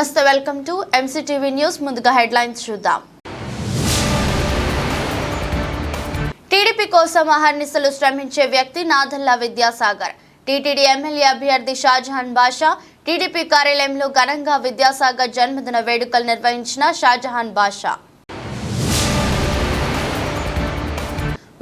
నమస్తే welcome to MCTV news ముందుగా headlines చూద్దాం. టీడీపీ కోసం అహర్నిశలు శ్రమించే వ్యక్తి నాదల్లా విద్యాసాగర్. టీటీడీ ఎమ్మెల్యే అభ్యర్థి షాజహాన్ బాషా టీడీపీ కార్యాలయంలో ఘనంగా విద్యాసాగర్ జన్మదిన వేడుకలు నిర్వహించిన షాజహాన్ బాషా.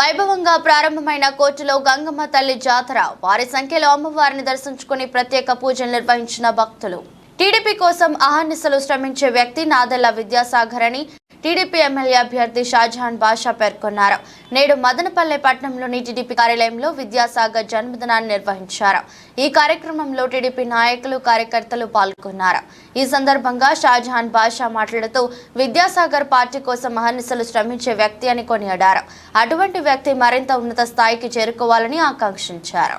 వైభవంగా ప్రారంభమైన కోర్టులో గంగమ్మ తల్లి జాతర. వారి సంఖ్యలో అమ్మవారిని దర్శించుకుని ప్రత్యేక పూజలు నిర్వహించిన భక్తులు. టీడీపీ కోసం అహర్నిశలు శ్రమించే వ్యక్తి నాదెల్ల విద్యాసాగర్ అని టీడీపీ ఎమ్మెల్యే అభ్యర్థి షాజహాన్ బాషా పేర్కొన్నారు. నేడు మదనపల్లె పట్టణంలోని టీడీపీ కార్యాలయంలో విద్యాసాగర్ జన్మదినాన్ని నిర్వహించారు. ఈ కార్యక్రమంలో టీడీపీ నాయకులు కార్యకర్తలు పాల్గొన్నారు. ఈ సందర్భంగా షాజహాన్ బాషా మాట్లాడుతూ విద్యాసాగర్ పార్టీ కోసం అహర్నిశలు శ్రమించే వ్యక్తి అని కొనియాడారు. అటువంటి వ్యక్తి మరింత ఉన్నత స్థాయికి చేరుకోవాలని ఆకాంక్షించారు.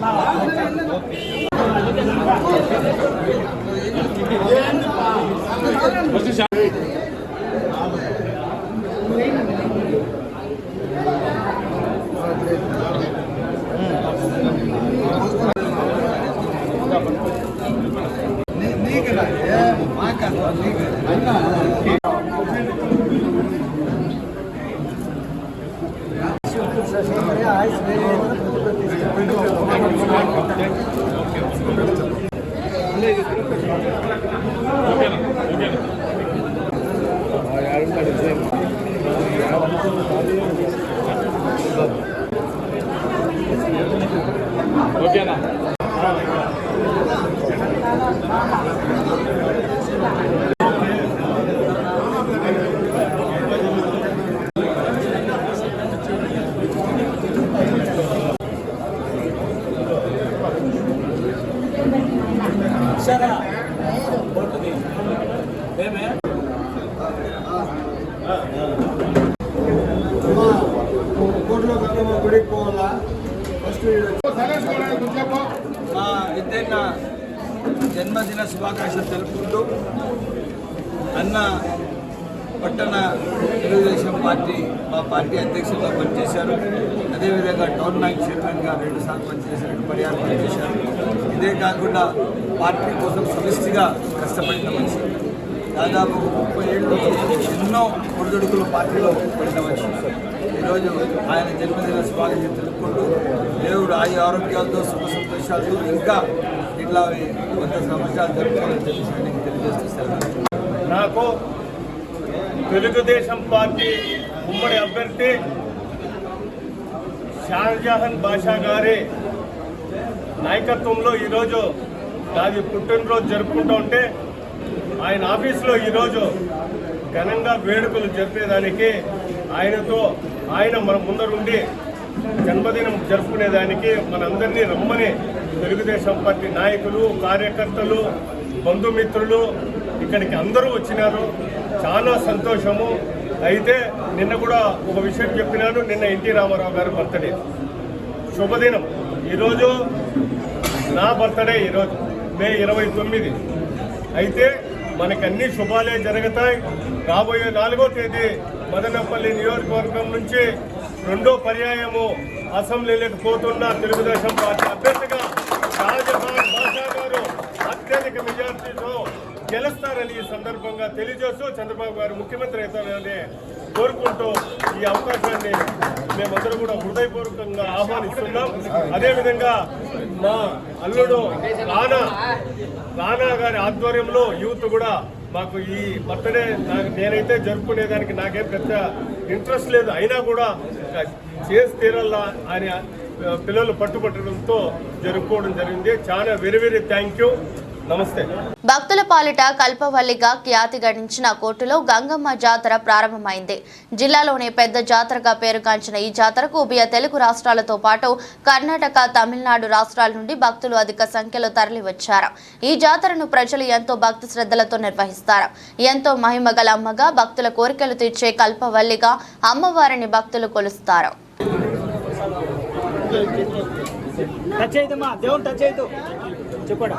なるほど。ఓకేనా కోర్టులో గంగమ్మ గుడికి పోవాలా ఫస్ట్ మా ఇద్దరిన జన్మదిన శుభాకాంక్షలు తెలుపుకుంటూ అన్న పట్టణ తెలుగుదేశం పార్టీ మా పార్టీ అధ్యక్షులుగా పనిచేశారు అదేవిధంగా టౌన్ బ్యాంక్ చైర్మన్గా రెండు సార్లు పనిచేశారు పర్యాలు పనిచేశారు ఇదే కాకుండా పార్టీ కోసం సమిష్టిగా కష్టపడిన మనిషి. దాదాపు ముప్పై ఏళ్ళు ఎన్నో ఒడిదుడుకులు పార్టీలో పడిన మనిషి. ఈరోజు ఆయన జన్మదిన స్వాగతం తెలుపుకుంటూ దేవుడు ఆయు ఆరోగ్యాలతో సుఖ సంతోషాలతో ఇంకా ఇట్లా కొంత సంవత్సరాలు జరుపుకోవాలని చెప్పేసి ఆయనకి తెలియజేస్తూ నాకు తెలుగుదేశం పార్టీ ఉమ్మడి అభ్యర్థి షాజహాన్ బాషా గారి నాయకత్వంలో ఈరోజు నాది పుట్టినరోజు జరుపుకుంటూ ఉంటే ఆయన ఆఫీసులో ఈరోజు ఘనంగా వేడుకలు జరిపేదానికి ఆయనతో ఆయన మన ముందరుండి జన్మదినం జరుపుకునేదానికి మనందరినీ రమ్మని తెలుగుదేశం పార్టీ నాయకులు కార్యకర్తలు బంధుమిత్రులు ఇక్కడికి అందరూ వచ్చినారు. చాలా సంతోషము. అయితే నిన్న కూడా ఒక విషయం చెప్పినాను నిన్న ఎన్టీ రామారావు గారి బర్త్డే శుభదినం. ఈరోజు నా బర్త్డే ఈరోజు మే ఇరవై తొమ్మిది. అయితే మనకి అన్ని శుభాలే జరుగుతాయి. రాబోయే నాలుగో తేదీ మదనపల్లి నియోజకవర్గం నుంచి రెండో పర్యాయము అసెంబ్లీలకు పోతున్న తెలుగుదేశం పార్టీ అభ్యర్థిగా షాజహాన్ బాషా గారు అత్యధిక మెజార్టీతో గెలుస్తారని ఈ సందర్భంగా తెలియజేస్తూ చంద్రబాబు గారు ముఖ్యమంత్రి అవుతారని కోరుకుంటూ ఈ అవకాశాన్ని మేమందరం కూడా హృదయపూర్వకంగా ఆహ్వానిస్తున్నాం. అదేవిధంగా మా అల్లుడు రానా రానా గారి ఆధ్వర్యంలో యూత్ కూడా మాకు ఈ బర్త్డే నాకు నేనైతే జరుపుకునేదానికి నాకేం పెద్ద ఇంట్రెస్ట్ లేదు. అయినా కూడా చేసి తీరల్లా అని పిల్లలు పట్టుబట్టడంతో జరుపుకోవడం జరిగింది. చాలా వెరీ వెరీ థ్యాంక్ యూ. నమస్తే. భక్తుల పాలిట కల్పవల్లిగా ఖ్యాతి గడించిన కోర్టులో గంగమ్మ జాతర ప్రారంభమైంది. జిల్లాలోనే పెద్ద జాతరగా పేరుగాంచిన ఈ జాతరకు ఉభయ తెలుగు రాష్ట్రాలతో పాటు కర్ణాటక తమిళనాడు రాష్ట్రాల నుండి భక్తులు అధిక సంఖ్యలో తరలివచ్చారు. ఈ జాతరను ప్రజలు ఎంతో భక్తి శ్రద్ధలతో నిర్వహిస్తారు. ఎంతో మహిమగల అమ్మగా భక్తుల కోరికలు తీర్చే కల్పవల్లిగా అమ్మవారిని భక్తులు కొలుస్తారు. టచ్ దేవుని టచ్ చెప్పడా?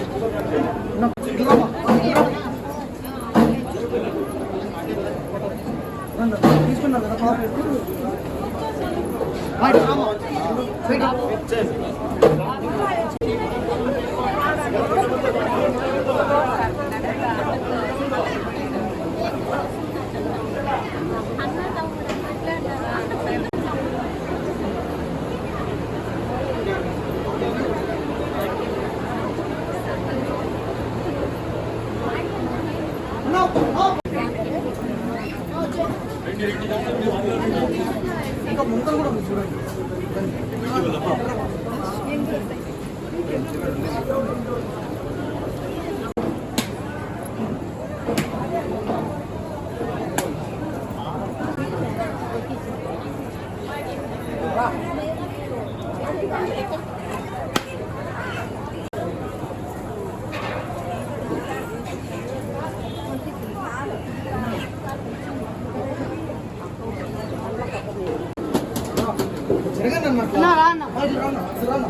아, 他就让哪？让哪？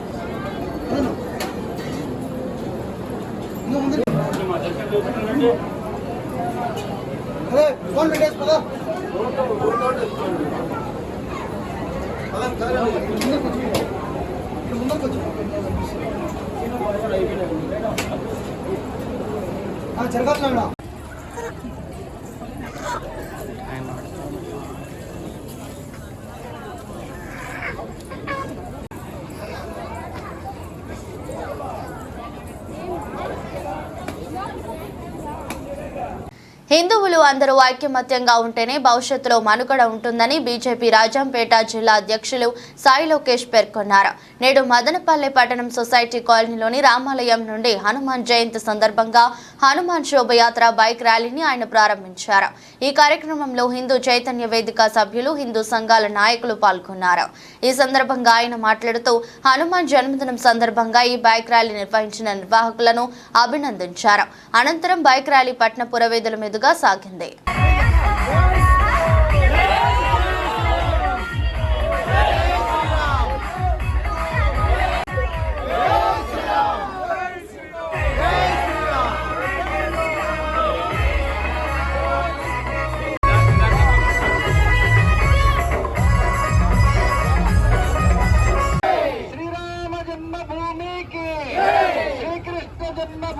నాయకులు అందరూ ఐక్యమత్యంగా ఉంటేనే భవిష్యత్తులో మనుగడ ఉంటుందని బీజేపీ రాజంపేట జిల్లా అధ్యక్షులు సాయి లోకేష్ పేర్కొన్నారు. నేడు మదనపల్లె పట్టణం సొసైటీ కాలనీలోని రామాలయం నుండి హనుమాన్ జయంతి సందర్భంగా హనుమాన్ శోభయాత్ర బైక్ ర్యాలీని ఆయన ప్రారంభించారు. ఈ కార్యక్రమంలో హిందూ చైతన్య వేదిక సభ్యులు హిందూ సంఘాల నాయకులు పాల్గొన్నారు. ఈ సందర్భంగా ఆయన మాట్లాడుతూ హనుమాన్ జన్మదినం సందర్భంగా ఈ బైక్ ర్యాలీ నిర్వహించిన నిర్వాహకులను అభినందించారు. అనంతరం బైక్ ర్యాలీ పట్టణ పురవేదుల మీదుగా సాగింది.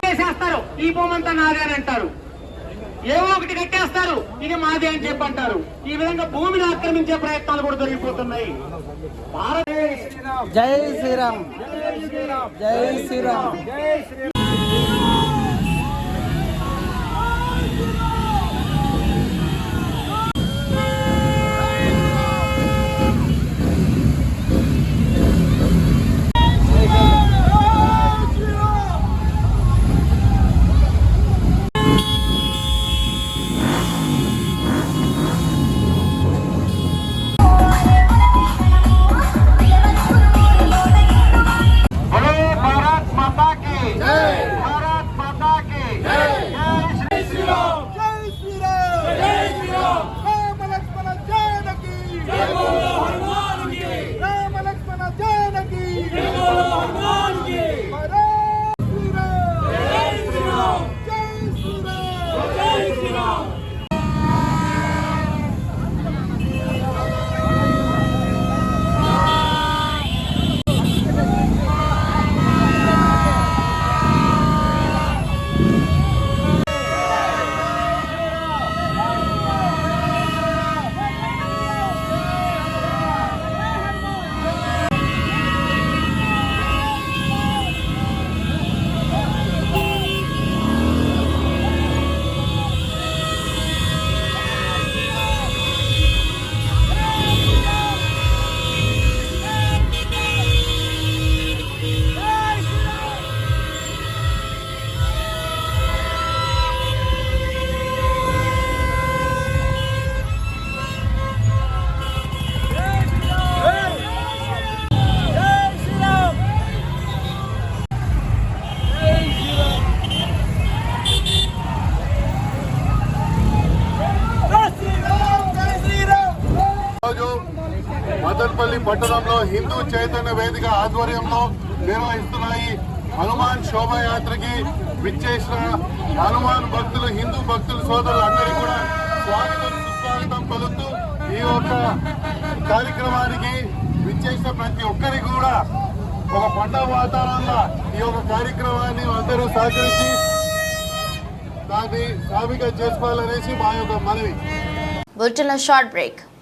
చేసేస్తారు ఈ భూమంతా నాదే అని అంటారు ఏవో ఒకటి కట్టేస్తారు. ఇది మాదే అని చెప్పి అంటారు ఈ విధంగా భూమిని ఆక్రమించే ప్రయత్నాలు కూడా జరిగిపోతున్నాయి. భారత జై శ్రీరామ్. జై శ్రీరామ్. बोलो హిందూ చైతన్య వేదిక ఆధ్వర్యంలో నిర్వహిస్తున్నాయి హనుమాన్ శోభాయాత్రకి విచ్చేసిన హనుమాన్ భక్తులు హిందూ భక్తులు సోదరులు అందరికీ కూడా స్వాగతం సుస్వాగతం పలుకుతూ ఈ యొక్క కార్యక్రమానికి విచ్చేసిన ప్రతి ఒక్కరికి కూడా ఒక పండగ వాతావరణంలో ఈ యొక్క కార్యక్రమాన్ని అందరూ సహకరించి దాన్ని సామిగా చేసుకోవాలనేసి మా యొక్క మనవి. బులెటిన్లో short break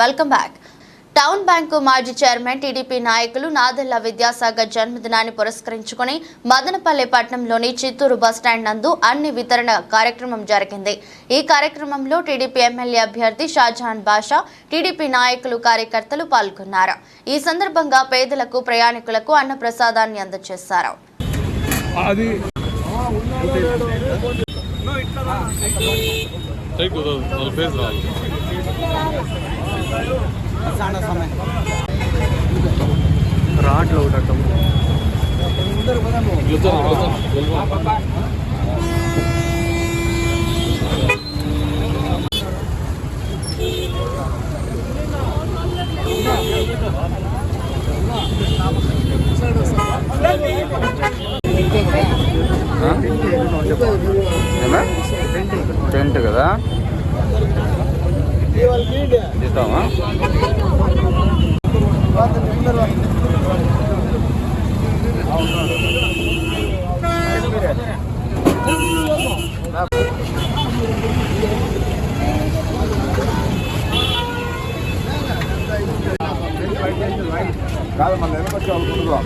Welcome back town bank మాజీ చైర్మన్ టీడీపీ నాయకులు నాదెల్ల విద్యాసాగర్ జన్మదినాన్ని పురస్కరించుకుని మదనపల్లె పట్టణంలోని చిత్తూరు బస్టాండ్ నందు అన్ని వితరణ కార్యక్రమం జరిగింది. ఈ కార్యక్రమంలో టీడీపీ ఎమ్మెల్యే అభ్యర్థి షాజహాన్ బాషా టీడీపీ నాయకులు కార్యకర్తలు పాల్గొన్నారు. ఈ సందర్భంగా పేదలకు ప్రయాణికులకు అన్న ప్రసాదాన్ని అందజేశారు. అది సైడ్ కుదరదు వాళ్ళ ఫేస్ రావాలి ఇట్లా వచ్చాను, ఇట్లా వచ్చాను. టెంట్ కదా ఇస్తామా కాదు మన వెనకొచ్చి అనుకుంటున్నాం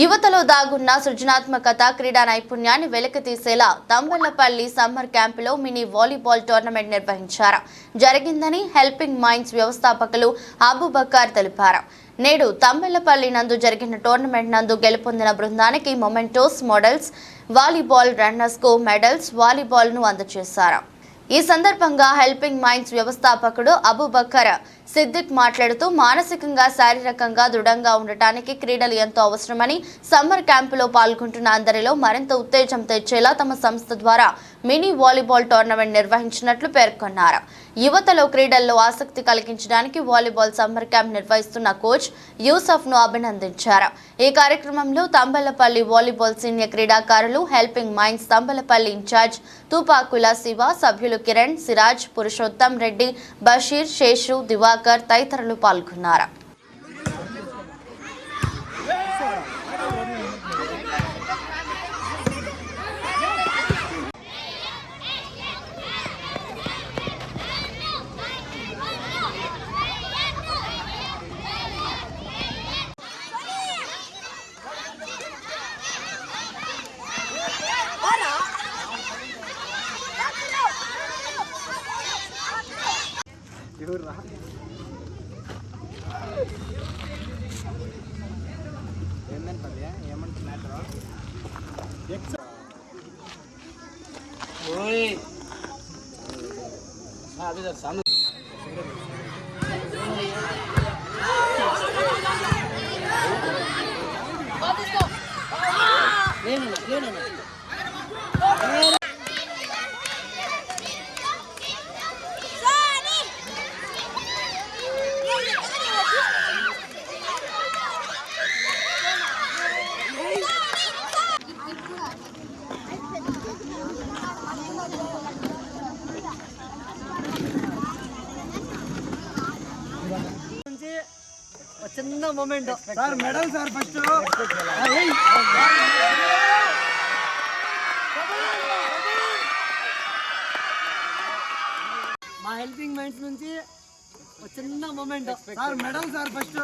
యువతలో దాగున్న సృజనాత్మకత క్రీడా నైపుణ్యాన్ని వెలికి తీసేలా సమ్మర్ క్యాంపులో మినీ వాలీబాల్ టోర్నమెంట్ నిర్వహించారు. జరిగిందని హెల్పింగ్ మైండ్స్ వ్యవస్థాపకులు అబుబక్కర్ తెలిపారు. నేడు తంబెల్లపల్లి నందు జరిగిన టోర్నమెంట్ నందు గెలుపొందిన బృందానికి మొమెంటోస్ మోడల్స్ వాలీబాల్ రన్నర్స్కు మెడల్స్ వాలీబాల్ను అందజేశారు. ఈ సందర్భంగా హెల్పింగ్ మైండ్స్ వ్యవస్థాపకుడు అబుబక్కర్ సిద్దిక్ మాట్లాడుతూ మానసికంగా శారీరకంగా దృఢంగా ఉండటానికి క్రీడలు ఎంతో అవసరమని సమ్మర్ క్యాంపులో పాల్గొంటున్న అందరిలో మరింత ఉత్తేజం తెచ్చేలా తమ సంస్థ ద్వారా మినీ వాలీబాల్ టోర్నమెంట్ నిర్వహించినట్లు పేర్కొన్నారు. యువతలో క్రీడల్లో ఆసక్తి కలిగించడానికి వాలీబాల్ సమ్మర్ క్యాంప్ నిర్వహిస్తున్న కోచ్ యూసఫ్ను అభినందించారు. ఈ కార్యక్రమంలో తంబలపల్లి వాలీబాల్ సీనియర్ క్రీడాకారులు helping minds Thamballapalle incharge Thupakula Shiva సభ్యులు కిరణ్ సిరాజ్ పురుషోత్తం రెడ్డి బషీర్ శేషు దివాకర్ తదితరులు పాల్గొన్నారు. ઓય સાહેબ sana. చిన్న moment sir medal sir first మా హెల్పింగ్ మైండ్స్ నుంచి ఒక చిన్న moment sir medal sir first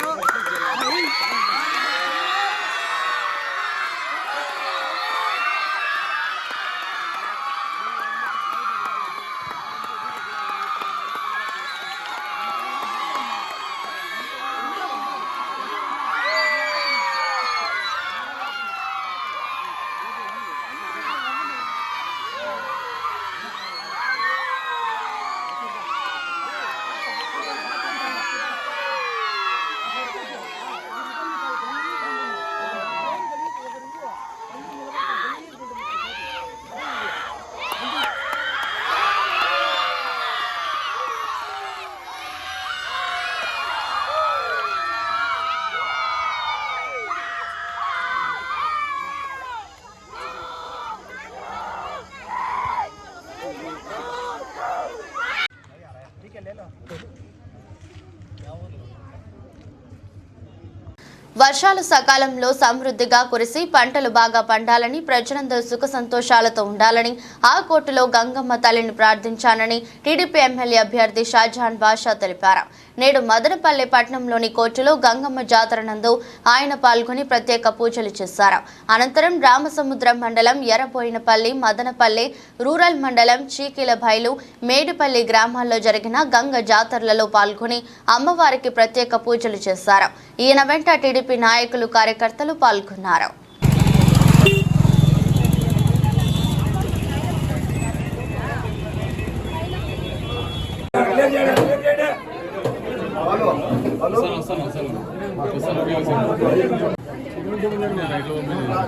వర్షాలు సకాలంలో సమృద్ధిగా కురిసి పంటలు బాగా పండాలని ప్రజలందరూ సుఖ సంతోషాలతో ఉండాలని ఆ కోర్టులో గంగమ్మ తల్లిని ప్రార్థించానని టీడీపీ ఎమ్మెల్యే అభ్యర్థి షాజహాన్ బాషా తెలిపారు. నేడు మదనపల్లె పట్టణంలోని కోర్టులో గంగమ్మ జాతర నందు ఆయన పాల్గొని ప్రత్యేక పూజలు చేశారు. అనంతరం రామసముద్రం మండలం ఎర్రబోయినపల్లి మదనపల్లె రూరల్ మండలం చీకిలబైలు మేడిపల్లి గ్రామాల్లో జరిగిన గంగ జాతరలలో పాల్గొని అమ్మవారికి ప్రత్యేక పూజలు చేశారు. ఈయన వెంట టీడీపీ నాయకులు కార్యకర్తలు పాల్గొన్నారు.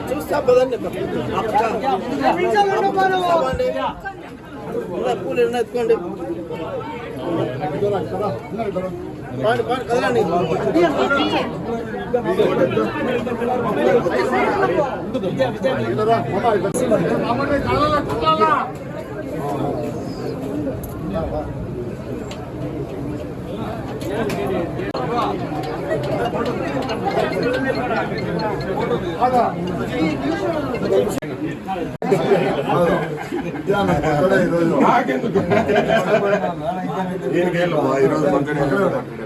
చూస్తా పదండి. పూలు ఎన్నెత్తుకోండి ఎత్తుకోండి పాండి పాండి కదలండి ఈరోజు మీరు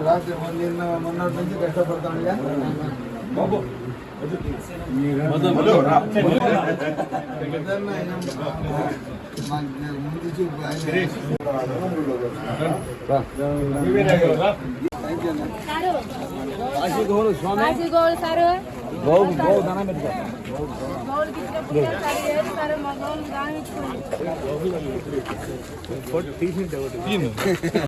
రాత్రి నిన్న మొన్నటి నుంచి కష్టపడతాను బాబు ముందు చూపు గౌడు గౌడు ధనం పెట్టుకో.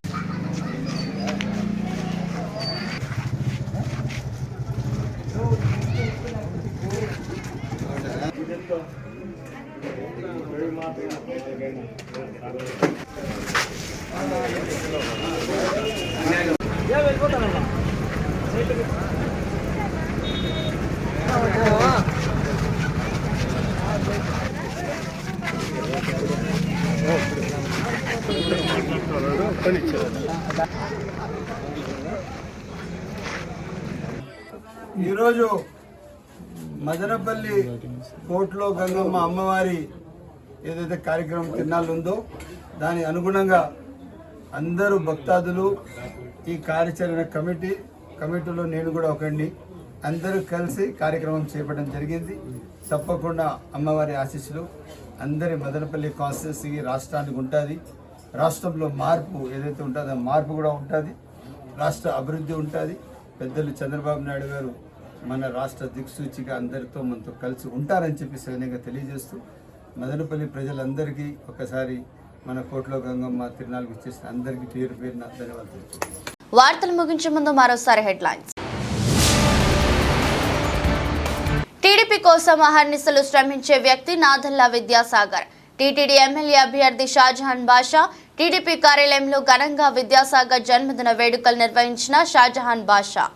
ఈరోజు మదనపల్లి కోట్లో గంగమ్మ అమ్మవారి ఏదైతే కార్యక్రమం తిన్నాళ్ళు ఉందో దాని అనుగుణంగా అందరూ భక్తాదులు ఈ కార్యాచరణ కమిటీ కమిటీలో నేను కూడా ఒకండి అందరూ కలిసి కార్యక్రమం చేపట్టడం జరిగింది. తప్పకుండా అమ్మవారి ఆశీస్సులు అందరి మదనపల్లి కాన్స్టిట్యున్సీకి రాష్ట్రానికి ఉంటుంది. రాష్ట్రంలో మార్పు ఏదైతే ఉంటుందో మార్పు కూడా ఉంటుంది. రాష్ట్ర అభివృద్ధి ఉంటుంది. పెద్దలు చంద్రబాబు నాయుడు గారు మన రాష్ట్ర దిక్సూచిగా అందరితో మనతో కలిసి ఉంటారని చెప్పి సైన్యంగా తెలియజేస్తూ మదనపల్లి ప్రజలందరికీ ఒకసారి మన కోట్లో గంగమ్మ తిరునాళ్ళకి ఇచ్చేసిన అందరికీ పేరు పేరున ధన్యవాదాలు వార్తలు ముగించే ముందు మరోసారి హెడ్లైన్స్. టీడీపీ కోసం అహర్నిశలు శ్రమించే వ్యక్తి నాదల్లా విద్యాసాగర్. టీటీడీ ఎమ్మెల్యే అభ్యర్థి షాజహాన్ బాషా టీడీపీ కార్యాలయంలో ఘనంగా విద్యాసాగర్ జన్మదిన వేడుకలు నిర్వహించిన షాజహాన్ బాషా.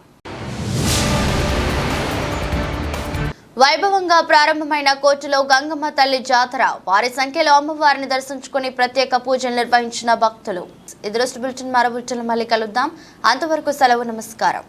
వైభవంగా ప్రారంభమైన కోర్టులో గంగమ్మ తల్లి జాతర. వారి సంఖ్యలో అమ్మవారిని దర్శించుకుని ప్రత్యేక పూజలు నిర్వహించిన భక్తులు. ఎదురుస్తు బులెటిన్ మరో బులెటిన్ మళ్ళీ కలుద్దాం. అంతవరకు సెలవు నమస్కారం.